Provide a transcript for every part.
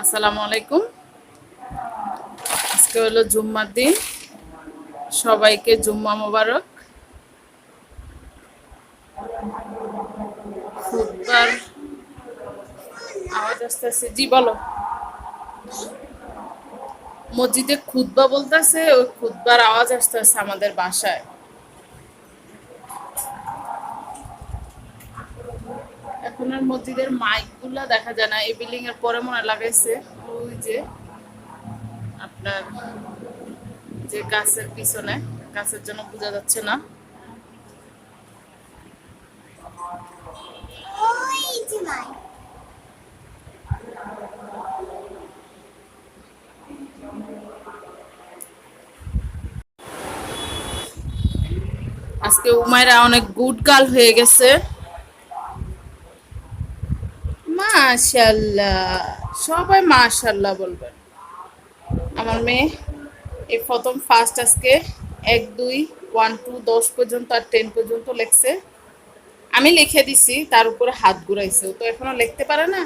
আসসালামু আলাইকুম। আজকে হলো জুম্মার দিন। সবাইকে জুম্মা মোবারক। খুদবার আওয়াজ আসতেছে। জি, বলো। মসজিদে খুদবা বলতেছে, ওই খুদবার আওয়াজ আসতেছে আমাদের বাসায়। এখন মসজিদের মাইকগুলা দেখা যায় না। এই বিল্ডিং এর পরে মনে লাগাইছে। ওই যে আপনার যে গাছের পিছনে, গাছের জন্য বোঝা যাচ্ছে না। আজকে উমাইরা অনেক গুড গার্ল হয়ে গেছে। মাশাল্লাহ সবাই মাশাল্লাহ বলবেন। আমার মেয়ে এই প্রথম ফার্স্ট আজকে এক দুই ওয়ান টু দশ পর্যন্ত আর টেন পর্যন্ত লেখছে। আমি লিখে দিছি তার উপরে হাত ঘুরাইছে। তো এখনও লিখতে পারে না।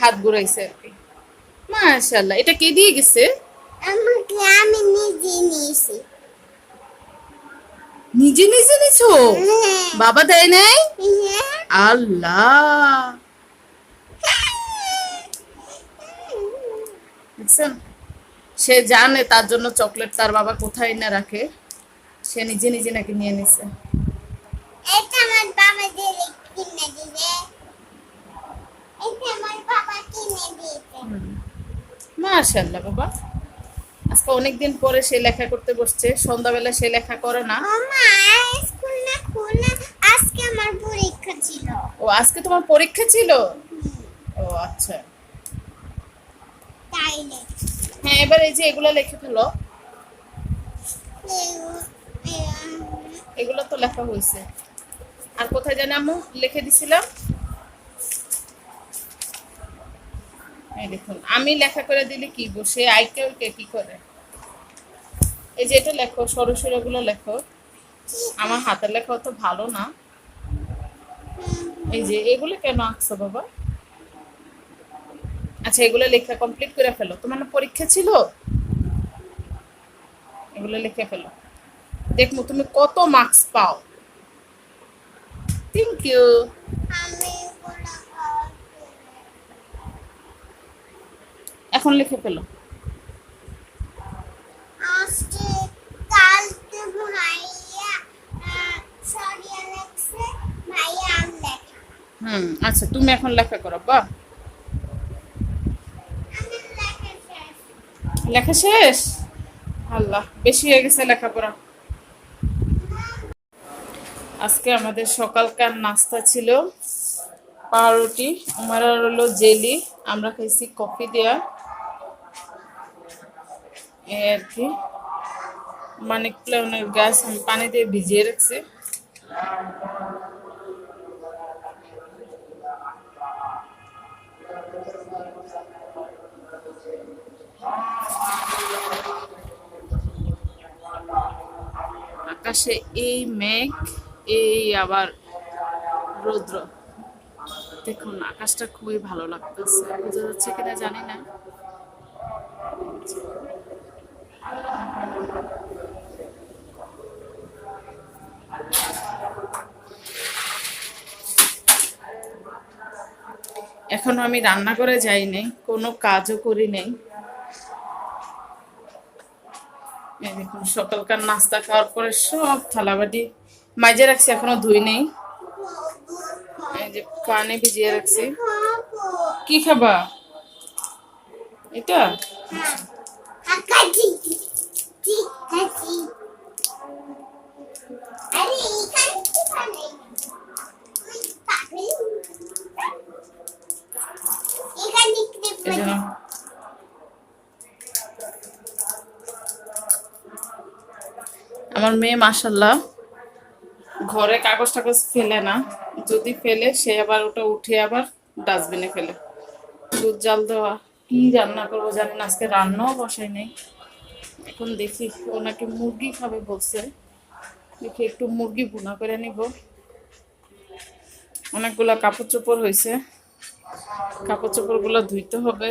হাত ঘুরাইছে আর কি। মাশাল্লাহ এটা কে দিয়ে গেছে? আমাকে আমি নিজে নিয়েছি। নিজে নিজে নিছো? বাবা দেয় নাই? হ্যাঁ। আল্লাহ। দেখছেন সে জানে তার জন্য চকলেট তার বাবা কোথায় না রাখে। সে নিজে নিজে নাকি নিয়ে নিছে। মাশাল্লাহ বাবা আজকে অনেকদিন পরে সে লেখা করতে বসছে। সন্ধ্যাবেলা সে লেখা করে না আজকে আমার পরীক্ষা ছিল। ও আজকে তোমার পরীক্ষা ছিল? ও আচ্ছা। হ্যাঁ এবার এই যে এগুলো লিখে ফেলো। এগুলো তো লেখা হয়েছে। আর কোথায় জানি আম্মু? লিখে দিছিলাম। এই দেখুন আমি লেখা করে দিলে কি গো সে আইকে ওইকে কি করে? এই যে এটা লেখো সরসুরা গুলো লেখো। আমার হাতের লেখা তো ভালো না। এই যে এগুলো কেন আঁকছো বাবা? আচ্ছা এগুলো লেখা কমপ্লিট করে ফেলো। তোমার না পরীক্ষা ছিল? এগুলো লিখে ফেলো। দেখব তুমি কত মার্কস পাও। থ্যাংক ইউ এখন লিখে ফেলো। হুম আচ্ছা তুমি এখন লেখা করো বা আমার লেখা শেষ লেখা শেষ? আল্লাহ, বেশি হয়ে গেছে লেখাপড়া। আজকে আমাদের সকালকার নাস্তা ছিল পাউরুটি, আমার হলো জেলি, আমরা খাইছি কফি দেয়া। এই আর কি। মানিক প্লাউনের গাছ আমি পানি দিয়ে ভিজিয়ে রাখছি। আকাশে এই মেঘ, এই আবার রৌদ্র। দেখুন, আকাশটা খুবই ভালো লাগতেছে। বোঝা যাচ্ছে কিনা জানি না। এখনও আমি রান্না করে যাই কোনো কাজও করি নাই দেখুন সকালকার নাস্তা খাওয়ার পরে সব থালাবাটি মাঝে রাখছি এখনও ধুই নেই এই যে পানি ভিজিয়ে রাখছি কি খাবা এটা এই জন্য আমার মেয়ে মাসাল্লাহ ঘরে কাগজ টাগজ ফেলে না। যদি ফেলে, সে আবার ওটা উঠে আবার ডাস্টবিনে ফেলে। দুধ, জাল দেওয়া। কি রান্না করব জানি না, আজকে রান্নাও বসাই নেই। এখন দেখি ওনাকে মুরগি খাবে বলছে। দেখি একটু মুরগি ভুনা করে নিব। অনেকগুলা কাপড় চোপড় হয়েছে কাপড় চোপড়গুলো ধুইতে হবে।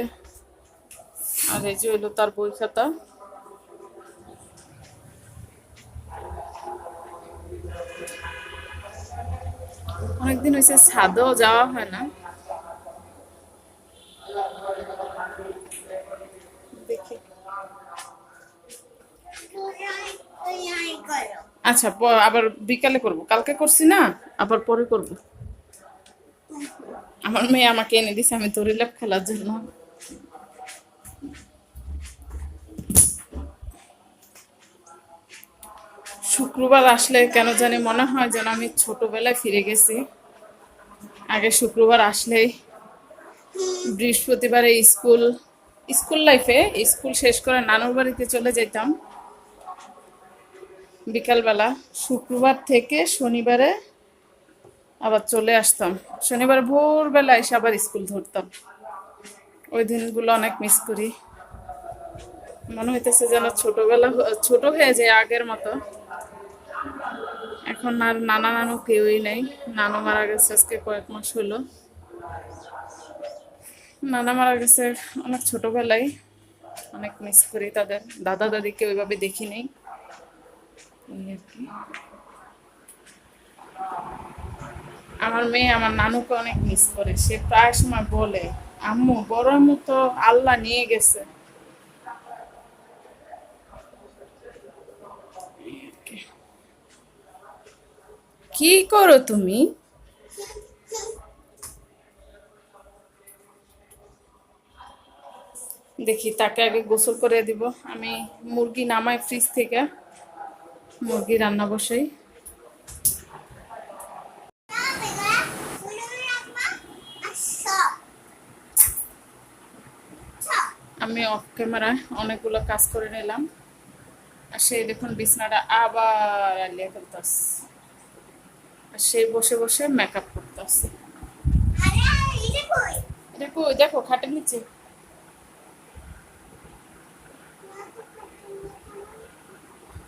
আর এই যে হলো তার বই খাতা। অনেকদিন হয়েছে ছাদেও যাওয়া হয় না। আচ্ছা আবার বিকালে করব। কালকে করছি না, আবার পরে করব। আমার মেয়ে আমাকে এনে দিছে, আমি তোর ল্যাপ খেলার জন্য। শুক্রবার আসলে কেন জানি মনে হয় যেন আমি ছোটবেলায় ফিরে গেছি। আগে শুক্রবার আসলেই বৃহস্পতিবারে স্কুল স্কুল লাইফে স্কুল শেষ করে নানুর বাড়িতে চলে যেতাম। বিকালবেলা শুক্রবার থেকে শনিবারে আবার চলে আসতাম। শনিবার ভোরবেলা এসে আবার স্কুল ধরতাম। ওই দিনগুলো অনেক মিস করি। মনে হইতেছে যেন ছোটবেলা, ছোট হয়ে যায় আগের মতো। এখন আর নানা নানু কেউই নেই। নানু মারা গেছে আজকে কয়েক মাস হলো। নানা মারা গেছে অনেক ছোটবেলায়। অনেক মিস করি তাদের। দাদা দাদিকে ওইভাবে দেখি নেই। আমার মেয়ে আমার নানুকে অনেক মিস করে। সে প্রায় সময় বলে, আম্মু, বড় আম্মু তো আল্লাহ নিয়ে গেছে এই আর কি। কি করো তুমি? দেখি তাকে আগে গোসল করে দিব। আমি মুরগি নামাই ফ্রিজ থেকে। মুরগি রান্না বসাই। আমি অফ ক্যামেরায় অনেকগুলো কাজ করে নিলাম। আর সেই দেখুন, বিছনাটা আবার আলিয়া ফেলতাস আর সে বসে বসে মেকআপ করতেছে। দেখো দেখো, খাটের নিচে।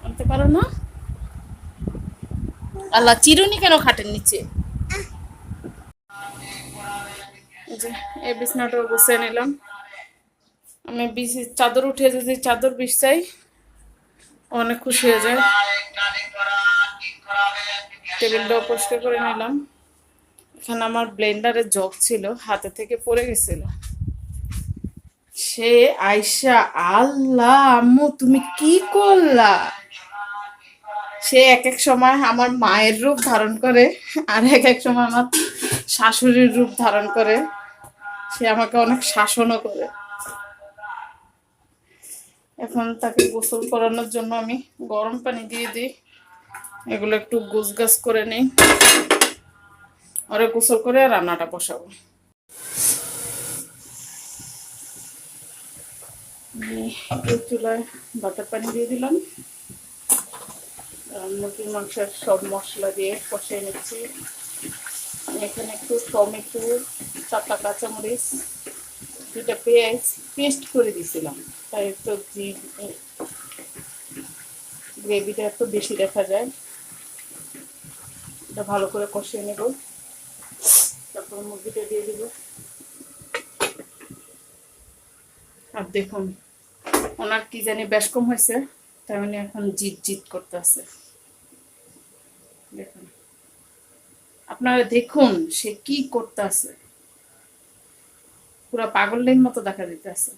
আনতে পারো না? আল্লাহ, চিরুনি কেন খাটের নিচে? যে, এই বিছনাটা বসে নিলাম। আমি বিছি, চাদর উঠে যদি চাদর বিছাই, অনেক খুশি হয়ে যায়। টেবিলটাও পরিষ্কার করে নিলাম। এখানে আমার ব্লেন্ডারের জগ ছিল, হাতে থেকে পড়ে গেছিল। সে আয়সা আল্লাহ আম্মু, তুমি কি করলা? সে এক এক সময় আমার মায়ের রূপ ধারণ করে, আর এক এক সময় আমার শাশুড়ির রূপ ধারণ করে। সে আমাকে অনেক শাসনও করে। এখন তাকে গোসল করানোর জন্য আমি গরম পানি দিয়ে দিই। এগুলো একটু গুছগাছ করে নিই। ওরে গোসল করে রান্নাটা বসাবো। চুলায় ভাতের পানি দিয়ে দিলাম। মুরগির মাংসের সব মশলা দিয়ে কষিয়ে নিচ্ছি। এখানে একটু টমেটো, চারটা কাঁচামরিচ দুটা পেঁয়াজ পেস্ট করে দিছিলাম। তাই একটু গ্রেভিটা একটু বেশি দেখা যায়। এটা ভালো করে কষিয়ে নেব। তারপর মুরগিটা দিয়ে দিব। আর দেখুন, ওনার কি জানি বেশ কম হয়েছে, তাই উনি এখন জিত জিত করতে আছে দেখুন, আপনারা দেখুন সে কি করতে আছে পুরো পাগলের মতো দেখা দিতে আছে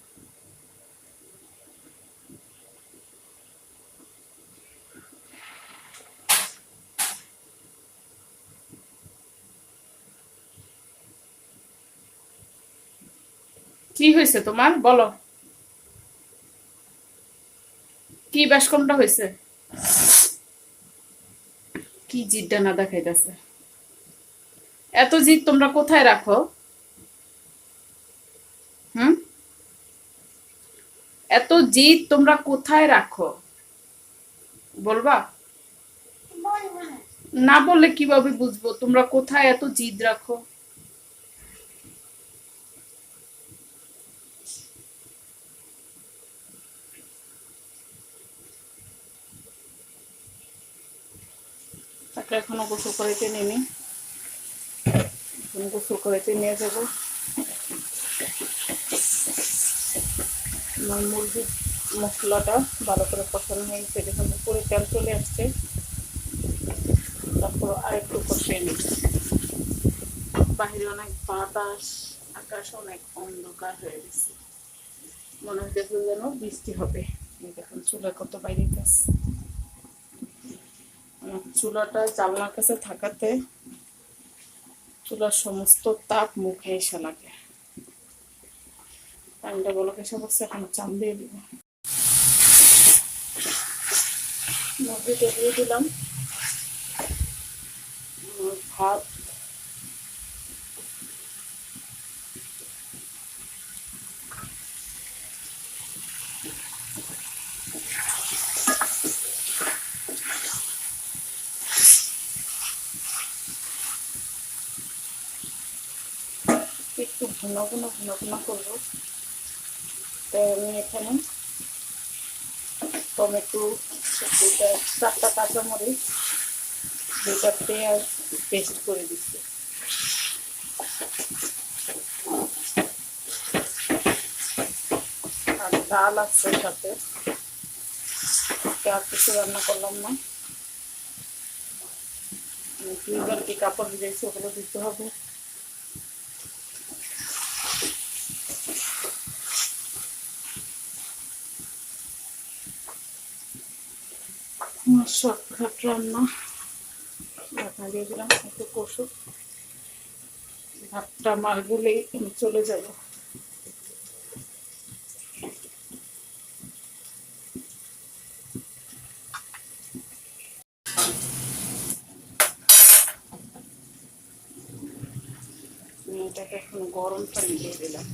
কি হয়েছে তোমার? বলো। কি বেশ কমটা হয়েছে? কি জিদটা না দেখাইতেছে। এত জিদ তোমরা কোথায় রাখো? হুম? এত জিদ তোমরা কোথায় রাখো? বলবা? না বললে কীভাবে বুঝব? তোমরা কোথায় এত জিদ রাখো? ছেলেটাকে এখনও গোসল করাইতে নিনি এখন গোসল করাইতে নিয়ে যাব। আমার মুরগি মশলাটা ভালো করে কষানো হয়েছে দেখুন, উপরে তেল চলে আসছে। তারপর আরেকটু কষে নিই। বাহিরে অনেক বাতাস, আকাশ অনেক অন্ধকার হয়ে গেছে। মনে হইতেছে যেন বৃষ্টি হবে। দেখুন, চুলা কত বাইরে গেছে। চুলাটা জানলার কাছে থাকাতে চুলার সমস্ত তাপ মুখে এসে লাগে। পানিটা বলো এসে বসে এখন চান দিয়ে দিব। দিলাম ভাত ঘন ঘন ঘন ঘন করব। তাই আমি এখানে টমেটো, দুইটা, চারটা কাঁচামরিচ, দুইটা পেঁয়াজ পেস্ট করে দিচ্ছি। আর ডাল আছে সাথে। আর কিছু রান্না করলাম না। দুই বালতি কাপড় ভিজেছি ওগুলো দিতে হবে। শর্টকাট রান্না। ঢাকা দিয়ে দিলাম, একটু কষুক। ভাতটা মার গেলেই আমি চলে যাব। এটাকে এখন গরম পানি দিয়ে দিলাম।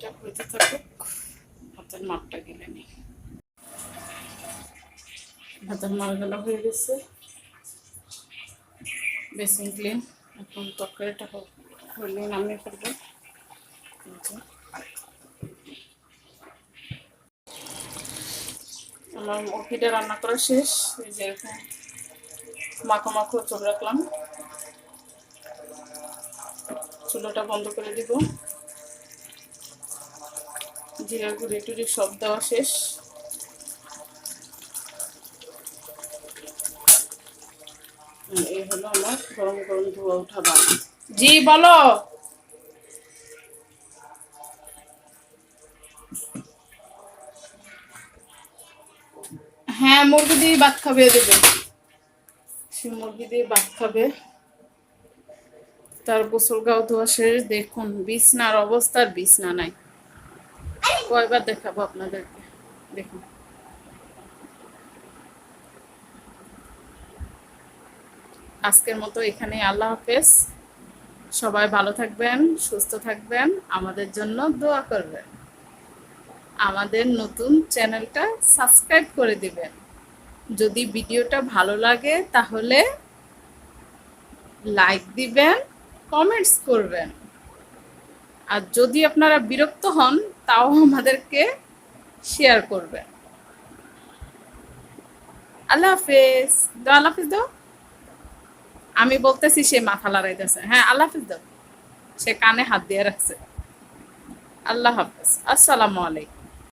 এটা হইতে থাকুক। ভাতের মারটা গেলে নি। ভাতের মারগুলো হয়ে গেছে। Basin clean. এখন তরকারিটা হলে নামিয়ে ফেলব। আমার মুরগিটা রান্না করা শেষ। এই যে এরকম মাখো মাখো চোখ রাখলাম। চুলোটা বন্ধ করে দিব। জিরা গুঁড়ি টুড়ি সব দেওয়া শেষ। এই হলো আমার গরম গরম ধোয়া ভাত জি, বলো। হ্যাঁ মুরগি দিয়ে ভাত খাবে দেবে। সে মুরগি দিয়ে ভাত খাবে। তার গোসল গাও ধোয়া শেষ, দেখুন, বিছনার অবস্থার বিছনা নাই। কয়বার দেখাবো আপনাদেরকে? দেখুন। আজকের মতো এখানে, আল্লাহ হাফেজ। সবাই ভালো থাকবেন, সুস্থ থাকবেন, আমাদের জন্য দোয়া করবেন। আমাদের নতুন চ্যানেলটা সাবস্ক্রাইব করে দিবেন। যদি ভিডিওটা ভালো লাগে, তাহলে লাইক দিবেন, কমেন্টস করবেন। আর যদি আপনারা বিরক্ত হন তাও আমাদেরকে শেয়ার করবে। আল্লাহ হাফেজ। দাও, আল্লাহ হাফিজ দাও। আমি বলতেছি, সে মাথা লড়াইতেছে। হ্যাঁ আল্লাহ হাফিজ দাও। সে কানে হাত দিয়ে রাখছে। আল্লাহ হাফেজ। আসসালামু আলাইকুম।